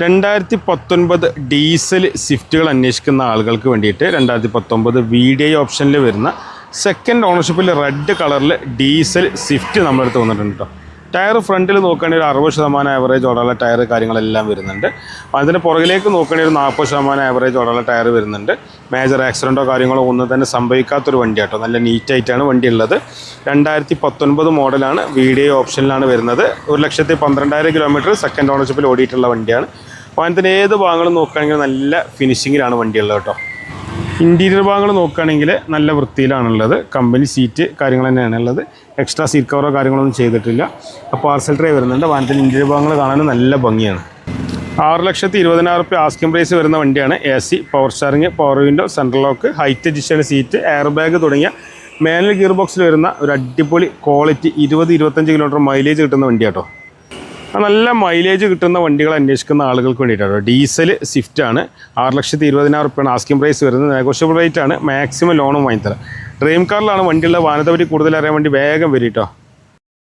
രണ്ടായിരത്തി പത്തൊൻപത് ഡീസൽ സ്വിഫ്റ്റുകൾ അന്വേഷിക്കുന്ന ആളുകൾക്ക് വേണ്ടിയിട്ട് രണ്ടായിരത്തി പത്തൊമ്പത് വി ഡി ഐ ഓപ്ഷനിൽ വരുന്ന സെക്കൻഡ് ഓണർഷിപ്പിൽ റെഡ് കളറിൽ ഡീസൽ സ്വിഫ്റ്റ് നമ്മളെടുത്ത് വന്നിട്ടുണ്ട് കേട്ടോ ടയർ ഫ്രണ്ടിൽ നോക്കുകയാണെങ്കിൽ ഒരു അറുപത് ശതമാനം ആവറേജ് ഓടാനുള്ള ടയർ കാര്യങ്ങളെല്ലാം വരുന്നുണ്ട്. അതിന് പുറകിലേക്ക് നോക്കുകയാണെങ്കിൽ ഒരു നാൽപ്പത് ശതമാനം ആവറേജ് ഓടാനുള്ള ടയർ വരുന്നുണ്ട്. മേജർ ആക്സിഡന്റോ കാര്യങ്ങളോ ഒന്നും തന്നെ സംഭവിക്കാത്തൊരു വണ്ടി കേട്ടോ നല്ല നീറ്റായിട്ടാണ് വണ്ടി ഉള്ളത് രണ്ടായിരത്തി പത്തൊൻപത് മോഡലാണ് വി ഡി ഓപ്ഷനിലാണ് വരുന്നത്. ഒരു ലക്ഷത്തി പന്ത്രണ്ടായിരം കിലോമീറ്റർ സെക്കൻഡ് ഓണർഷിപ്പിൽ ഓടിയിട്ടുള്ള വണ്ടിയാണ്. വാഹനത്തിന്റെ ഏത് ഭാഗങ്ങളും നോക്കുകയാണെങ്കിൽ നല്ല ഫിനിഷിങ്ങിലാണ് വണ്ടിയുള്ളത് കേട്ടോ. ഇന്റീരിയർ ഭാഗങ്ങൾ നോക്കുകയാണെങ്കിൽ നല്ല വൃത്തിയിലാണുള്ളത്. കമ്പനി സീറ്റ് കാര്യങ്ങൾ തന്നെയാണ് ഉള്ളത്. എക്സ്ട്രാ സീറ്റ് കവറോ കാര്യങ്ങളൊന്നും ചെയ്തിട്ടില്ല. അപ്പോൾ പാർസൽ ട്രേ വരുന്നുണ്ട്. വാഹനത്തിന്റെ ഇന്റീരിയർ ഭാഗങ്ങൾ കാണാൻ നല്ല ഭംഗിയാണ്. ആറ് ലക്ഷത്തി ഇരുപതിനായിരം റുപ്യ ആസ്കിംഗ് പ്രൈസ് വരുന്ന വണ്ടിയാണ്. A C power steering power window central lock height adjusted seat air bag തുടങ്ങിയ മാനുവൽ ഗിയർ ബോക്സിൽ വരുന്ന ഒരു അടിപൊളി ക്വാളിറ്റി ഇരുപത് ഇരുപത്തഞ്ച് കിലോമീറ്റർ മൈലേജ് കിട്ടുന്ന വണ്ടിയാട്ടോ. നല്ല മൈലേജ് കിട്ടുന്ന വണ്ടികൾ അന്വേഷിക്കുന്ന ആളുകൾക്ക് വേണ്ടിയിട്ടാണ് ഡീസൽ സ്വിഫ്റ്റ് ആണ്. ആറ് ലക്ഷത്തി ഇരുപതിനായിരം റുപ്യാണ് ആസ്കിംഗ് പ്രൈസ് വരുന്നത്. നെഗോഷ്യബിൾ റേറ്റ് ആണ്. മാക്സിമം ലോണും വാങ്ങിത്തരാം. ഡ്രീം കാറിലാണ് വണ്ടിയുള്ള വാഹനത്തെ പറ്റി കൂടുതൽ അറിയാൻ വേണ്ടി വേഗം വരും കേട്ടോ